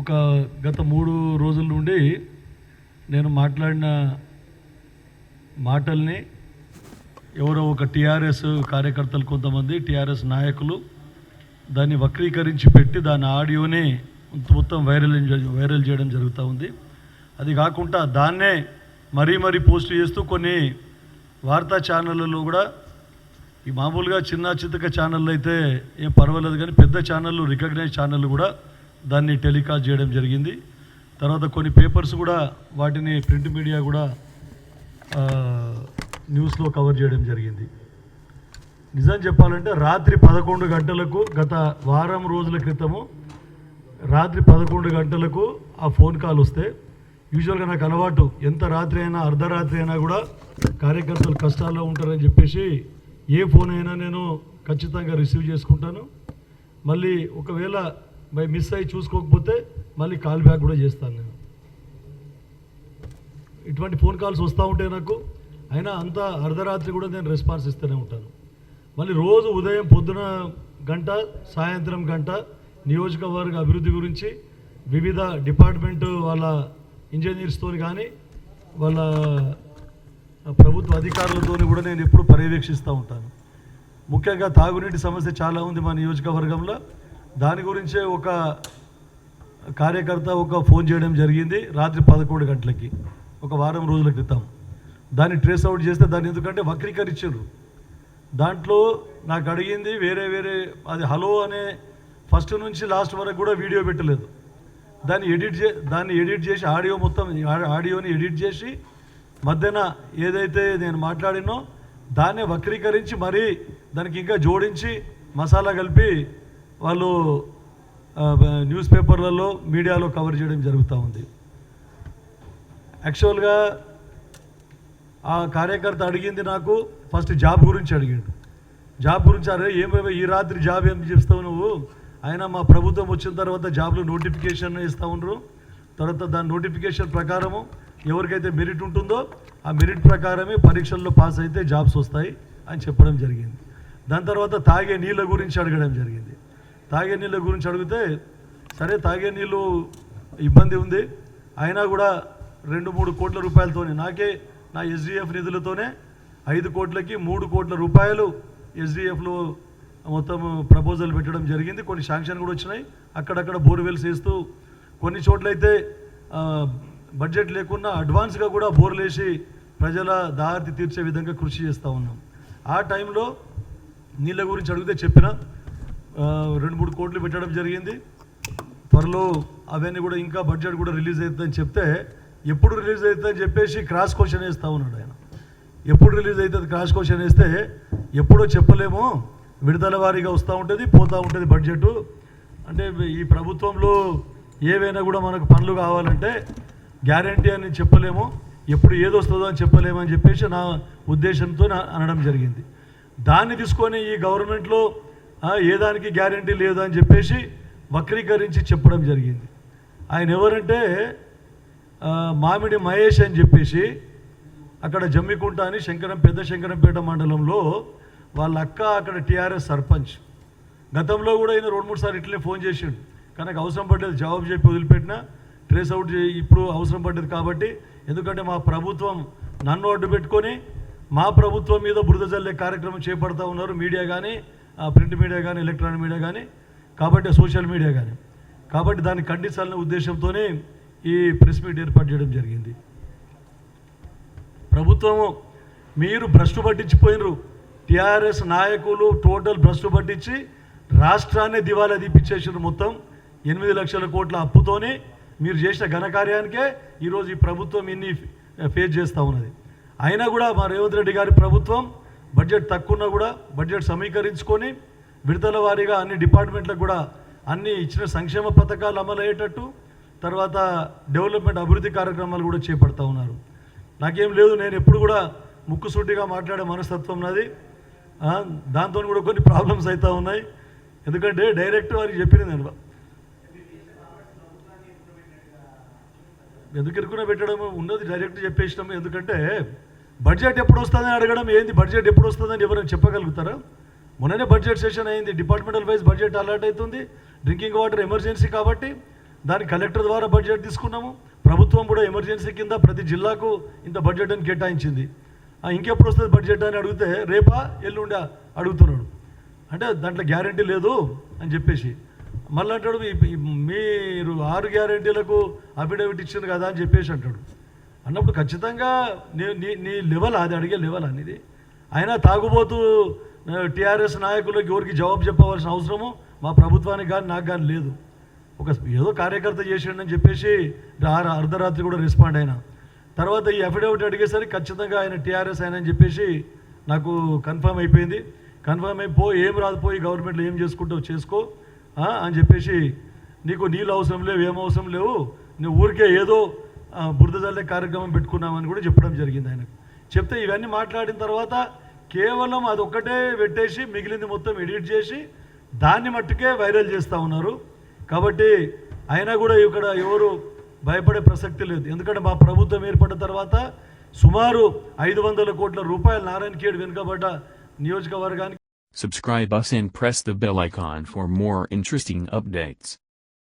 ఒక గత మూడు రోజుల నుండి నేను మాట్లాడిన మాటల్ని ఎవరో ఒక టీఆర్ఎస్ కార్యకర్తలు కొంతమంది టీఆర్ఎస్ నాయకులు దాన్ని వక్రీకరించి పెట్టి దాని ఆడియోని మొత్తం వైరల్ వైరల్ చేయడం జరుగుతూ ఉంది. అది కాకుండా దాన్నే మరీ మరీ పోస్ట్ చేస్తూ కొన్ని వార్తా ఛానళ్ళలో కూడా ఈ మామూలుగా చిన్న చితక ఛానళ్ళు అయితే ఏం పర్వాలేదు కానీ పెద్ద ఛానళ్ళు రికగ్నైజ్ ఛానళ్ళు కూడా దాన్ని టెలికాస్ట్ చేయడం జరిగింది. తర్వాత కొన్ని పేపర్స్ కూడా వాటిని ప్రింట్ మీడియా కూడా న్యూస్లో కవర్ చేయడం జరిగింది. నిజం చెప్పాలంటే రాత్రి పదకొండు గంటలకు గత వారం రోజుల క్రితము రాత్రి పదకొండు గంటలకు ఆ ఫోన్ కాల్ వస్తే యూజువల్గా నాకు అలవాటు ఎంత రాత్రి అయినా అర్ధరాత్రి అయినా కూడా కార్యకర్తలు కష్టాల్లో ఉంటారని చెప్పేసి ఏ ఫోన్ అయినా నేను ఖచ్చితంగా రిసీవ్ చేసుకుంటాను. మళ్ళీ ఒకవేళ బై మిస్ అయ్యి చూసుకోకపోతే మళ్ళీ కాల్ బ్యాక్ కూడా చేస్తాను నేను. ఇటువంటి ఫోన్ కాల్స్ వస్తూ ఉంటాయి నాకు అయినా అంత అర్ధరాత్రి కూడా నేను రెస్పాన్స్ ఇస్తూనే ఉంటాను. మళ్ళీ రోజు ఉదయం పొద్దున గంట సాయంత్రం గంట నియోజకవర్గ అభివృద్ధి గురించి వివిధ డిపార్ట్మెంట్ వాళ్ళ ఇంజనీర్స్తో కానీ వాళ్ళ ప్రభుత్వ అధికారులతో కూడా నేను ఎప్పుడు పర్యవేక్షిస్తూ ఉంటాను. ముఖ్యంగా తాగునీటి సమస్య చాలా ఉంది మా నియోజకవర్గంలో. దాని గురించే ఒక కార్యకర్త ఒక ఫోన్ చేయడం జరిగింది రాత్రి పదకొండు గంటలకి. ఒక వారం రోజుల క్రితం. దాన్ని ట్రేస్ అవుట్ చేస్తే దాన్ని ఎందుకంటే వక్రీకరించారు. దాంట్లో నాకు అడిగింది వేరే వేరే అది హలో అనే ఫస్ట్ నుంచి లాస్ట్ వరకు కూడా వీడియో పెట్టలేదు. దాన్ని ఎడిట్ చే దాన్ని ఎడిట్ చేసి ఆడియో మొత్తం ఆడియోని ఎడిట్ చేసి మధ్యన ఏదైతే నేను మాట్లాడినో దాన్నే వక్రీకరించి మరీ దానికి ఇంకా జోడించి మసాలా కలిపి వాళ్ళు న్యూస్ పేపర్లలో మీడియాలో కవర్ చేయడం జరుగుతూ ఉంది. యాక్చువల్గా ఆ కార్యకర్త అడిగింది నాకు ఫస్ట్ జాబ్ గురించి అడిగాడు. జాబ్ గురించి అరే ఏమేమో ఈ రాత్రి జాబ్ ఏం చేస్తావు నువ్వు? అయినా మా ప్రభుత్వం వచ్చిన తర్వాత జాబ్లో నోటిఫికేషన్ ఇస్తూ ఉండరు. తర్వాత దాని నోటిఫికేషన్ ప్రకారము ఎవరికైతే మెరిట్ ఉంటుందో ఆ మెరిట్ ప్రకారమే పరీక్షల్లో పాస్ అయితే జాబ్స్ వస్తాయి అని చెప్పడం జరిగింది. దాని తర్వాత తాగే నీళ్ళ గురించి అడగడం జరిగింది. తాగే నీళ్ళ గురించి అడిగితే సరే తాగే నీళ్ళు ఇబ్బంది ఉంది. అయినా కూడా రెండు మూడు కోట్ల రూపాయలతోనే నాకే నా ఎస్డిఎఫ్ నిధులతోనే ఐదు కోట్లకి మూడు కోట్ల రూపాయలు ఎస్డిఎఫ్లో మొత్తం ప్రపోజల్ పెట్టడం జరిగింది. కొన్ని శాంక్షన్ కూడా వచ్చినాయి. అక్కడక్కడ బోర్వెల్స్ వేస్తూ కొన్ని చోట్లయితే బడ్జెట్ లేకున్నా అడ్వాన్స్గా కూడా బోర్లేసి ప్రజల దారి తీర్చే విధంగా కృషి చేస్తూ ఉన్నాం. ఆ టైంలో నీళ్ళ గురించి అడిగితే చెప్పిన రెండు మూడు కోట్లు పెట్టడం జరిగింది. త్వరలో అవన్నీ కూడా ఇంకా బడ్జెట్ కూడా రిలీజ్ అవుతుందని చెప్తే ఎప్పుడు రిలీజ్ అవుతుందని చెప్పేసి క్రాస్ క్వశ్చన్ వేస్తూ ఉన్నాడు ఆయన. ఎప్పుడు రిలీజ్ అవుతుంది క్రాస్ క్వశ్చన్ వేస్తే ఎప్పుడో చెప్పలేము. విడుదల వారీగా వస్తూ ఉంటుంది పోతూ ఉంటుంది బడ్జెట్. అంటే ఈ ప్రభుత్వంలో ఏవైనా కూడా మనకు పనులు కావాలంటే గ్యారంటీ అని చెప్పలేము. ఎప్పుడు ఏది వస్తుందో అని చెప్పలేము అని చెప్పేసి నా ఉద్దేశంతో అనడం జరిగింది. దాన్ని తీసుకొని ఈ గవర్నమెంట్లో ఏ దానికి గ్యారంటీ లేదు అని చెప్పేసి వక్రీకరించి చెప్పడం జరిగింది. ఆయన ఎవరంటే మామిడి మహేష్ అని చెప్పేసి అక్కడ జమ్మికుంట అని శంకరం పెద్ద శంకరంపేట మండలంలో వాళ్ళ అక్క అక్కడ టీఆర్ఎస్ సర్పంచ్. గతంలో కూడా ఈయన రెండు మూడు సార్లు ఇట్లనే ఫోన్ చేసిండు. కానీ నాకు అవసరం పడలేదు జవాబు చెప్పి వదిలిపెట్టిన. ట్రేస్ అవుట్ ఇప్పుడు అవసరం పడ్డది కాబట్టి. ఎందుకంటే మా ప్రభుత్వం నన్ను అడ్డు పెట్టుకొని మా ప్రభుత్వం మీద బురద జల్లే కార్యక్రమం చేపడతా ఉన్నారు మీడియా కానీ ప్రింట్ మీడియా కానీ ఎలక్ట్రానిక్ మీడియా కానీ కాబట్టి సోషల్ మీడియా కానీ కాబట్టి దాన్ని ఖండించాలనే ఉద్దేశంతోనే ఈ ప్రెస్ మీట్ ఏర్పాటు చేయడం జరిగింది. ప్రభుత్వము మీరు భ్రష్టు పట్టించిపోయినరు. టీఆర్ఎస్ నాయకులు టోటల్ భ్రష్టు పట్టించి రాష్ట్రాన్ని దివాలా తీపిచ్చేసిన మొత్తం. ఎనిమిది లక్షల కోట్ల అప్పుతోని మీరు చేసిన ఘనకార్యానికే ఈరోజు ఈ ప్రభుత్వం ఇన్ని ఫేస్ చేస్తూ ఉన్నది. అయినా కూడా మా రేవంత్ రెడ్డి గారి ప్రభుత్వం బడ్జెట్ తక్కువన్నా కూడా బడ్జెట్ సమీకరించుకొని విడతల వారీగా అన్ని డిపార్ట్మెంట్లకు కూడా అన్ని ఇచ్చిన సంక్షేమ పథకాలు అమలు అయ్యేటట్టు తర్వాత డెవలప్మెంట్ అభివృద్ధి కార్యక్రమాలు కూడా చేపడతా ఉన్నారు. నాకేం లేదు నేను ఎప్పుడు కూడా ముక్కుసూటిగా మాట్లాడే మనస్తత్వం నాది. దాంతో కూడా కొన్ని ప్రాబ్లమ్స్ అవుతూ ఉన్నాయి. ఎందుకంటే డైరెక్ట్ వారికి చెప్పింది నేను. ఎందుకు ఇరుకున పెట్టడం ఉన్నది డైరెక్ట్ చెప్పేసినాము. ఎందుకంటే బడ్జెట్ ఎప్పుడు వస్తుందని అడగడం ఏంది? బడ్జెట్ ఎప్పుడు వస్తుందని ఎవరైనా చెప్పగలుగుతారా? మొన్ననే బడ్జెట్ సెషన్ అయింది. డిపార్ట్మెంటల్ వైజ్ బడ్జెట్ అలర్ట్ అవుతుంది. డ్రింకింగ్ వాటర్ ఎమర్జెన్సీ కాబట్టి దాని కలెక్టర్ ద్వారా బడ్జెట్ తీసుకున్నాము. ప్రభుత్వం కూడా ఎమర్జెన్సీ కింద ప్రతి జిల్లాకు ఇంత బడ్జెట్ అని కేటాయించింది. ఆ, ఇంకెప్పుడు వస్తుంది బడ్జెట్ అని అడిగితే రేపా ఎల్లుండా అడుగుతున్నాడు. అంటే దాంట్లో గ్యారంటీ లేదు అని చెప్పేసి. మళ్ళీ అంటాడు మీరు ఆరు గ్యారంటీలకు అఫిడవిట్ ఇచ్చింది కదా అని చెప్పేసి అంటాడు. అన్నప్పుడు ఖచ్చితంగా నీ నీ నీ లెవెల్ అది అడిగే లెవెల్ అనేది అయినా తాగుబోతూ టీఆర్ఎస్ నాయకులకు ఎవరికి జవాబు చెప్పవలసిన అవసరము మా ప్రభుత్వానికి కానీ నాకు కానీ లేదు. ఒక ఏదో కార్యకర్త చేసిండని చెప్పేసి అర్ధరాత్రి కూడా రెస్పాండ్ అయినా. తర్వాత ఈ అఫిడవిట్ అడిగేసరికి ఖచ్చితంగా ఆయన టీఆర్ఎస్ ఆయన అని చెప్పేసి నాకు కన్ఫర్మ్ అయిపోయింది. కన్ఫర్మ్ అయిపో ఏం రాదుపోయి గవర్నమెంట్లో ఏం చేసుకుంటావు చేసుకో అని చెప్పేసి నీకు నీళ్ళు అవసరం లేవు ఏం అవసరం లేవు నువ్వు ఊరికే ఏదో బురదజల్లే కార్యక్రమం పెట్టుకున్నామని కూడా చెప్పడం జరిగింది ఆయనకు. చెప్తే ఇవన్నీ మాట్లాడిన తర్వాత కేవలం అదొక్కటే పెట్టేసి మిగిలింది మొత్తం ఎడిట్ చేసి దాన్ని మట్టుకే వైరల్ చేస్తూ ఉన్నారు. కాబట్టి అయినా కూడా ఇక్కడ ఎవరు భయపడే ప్రసక్తి లేదు. ఎందుకంటే మా ప్రభుత్వం ఏర్పడిన తర్వాత సుమారు ఐదు వందల కోట్ల రూపాయలు నారాయణ ఖేడ్ వెనుకబడ్డ నియోజకవర్గానికి Subscribe us and press the bell icon for more interesting updates.